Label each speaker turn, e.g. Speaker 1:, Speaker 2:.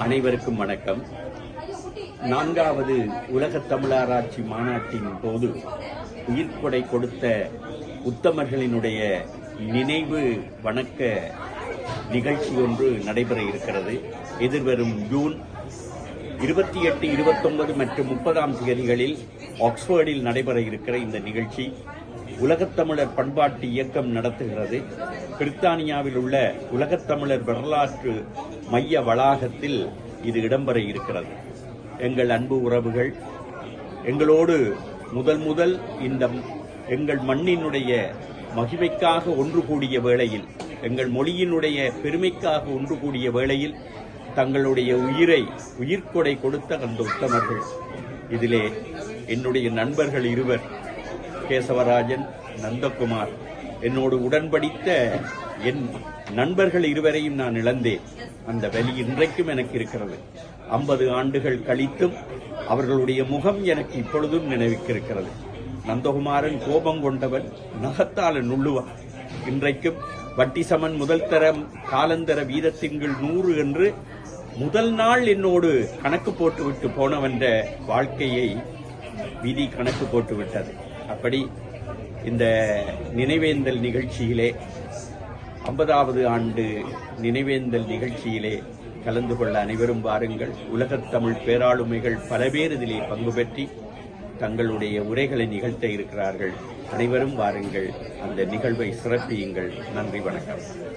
Speaker 1: அனைவருக்கும் வணக்கம். நான்காவது உலகத் தமிழாராய்ச்சி மாநாட்டின் போது உயிர்கொடை கொடுத்த உத்தமர்களினுடைய நினைவு வணக்க நிகழ்ச்சி ஒன்று நடைபெற இருக்கிறது. எதிர்வரும் ஜூன் இருபத்தி எட்டு இருபத்தொன்பது மற்றும் முப்பதாம் தேதிகளில் ஆக்ஸ்போர்டில் நடைபெற இருக்கிற இந்த நிகழ்ச்சி. உலகத்தமிழர் பண்பாட்டு இயக்கம் நடத்துகிறது. பிரித்தானியாவில் உள்ள உலகத்தமிழர் வரலாற்று மைய வளாகத்தில் இது இடம்பெற இருக்கிறது. எங்கள் அன்பு உறவுகள் எங்களோடு முதல் முதல் இந்த எங்கள் மண்ணினுடைய மகிமைக்காக ஒன்று கூடிய வேளையில் எங்கள் மொழியினுடைய பெருமைக்காக ஒன்று கூடிய வேளையில் தங்களுடைய உயிரை உயிர்கொடை கொடுத்த அந்த உத்தமர்கள். இதிலே என்னுடைய நண்பர்கள் இருவர் கேசவராஜன் நந்தகுமார். என்னோடு உடன்படித்த என் நண்பர்கள் இருவரையும் நான் இழந்தேன். அந்த வலி இன்றைக்கும் எனக்கு இருக்கிறது. ஐம்பது ஆண்டுகள் கழித்தும் அவர்களுடைய முகம் எனக்கு இப்பொழுதும் நினைவுக்கிருக்கிறது. நந்தகுமாரன் கோபம் கொண்டவன் நகத்தால நுள்ளுவான். இன்றைக்கும் வட்டி சமன் முதல் தரம் காலந்தர வீதத்தின்கள் நூறு என்று முதல் நாள் என்னோடு கணக்கு போட்டுவிட்டு போனவன்ற வாழ்க்கையை விதி கணக்கு போட்டுவிட்டது. அப்படி இந்த நினைவேந்தல் நிகழ்ச்சியிலே ஐம்பதாவது ஆண்டு நினைவேந்தல் நிகழ்ச்சியிலே கலந்து கொள்ள அனைவரும் வாருங்கள். உலகத் தமிழ் பேராளுமைகள் பல பேர் இதிலே பங்கு பெற்றி தங்களுடைய உரைகளை நிகழ்த்த இருக்கிறார்கள். அனைவரும் வாருங்கள். அந்த நிகழ்வை சிறப்பியுங்கள். நன்றி வணக்கம்.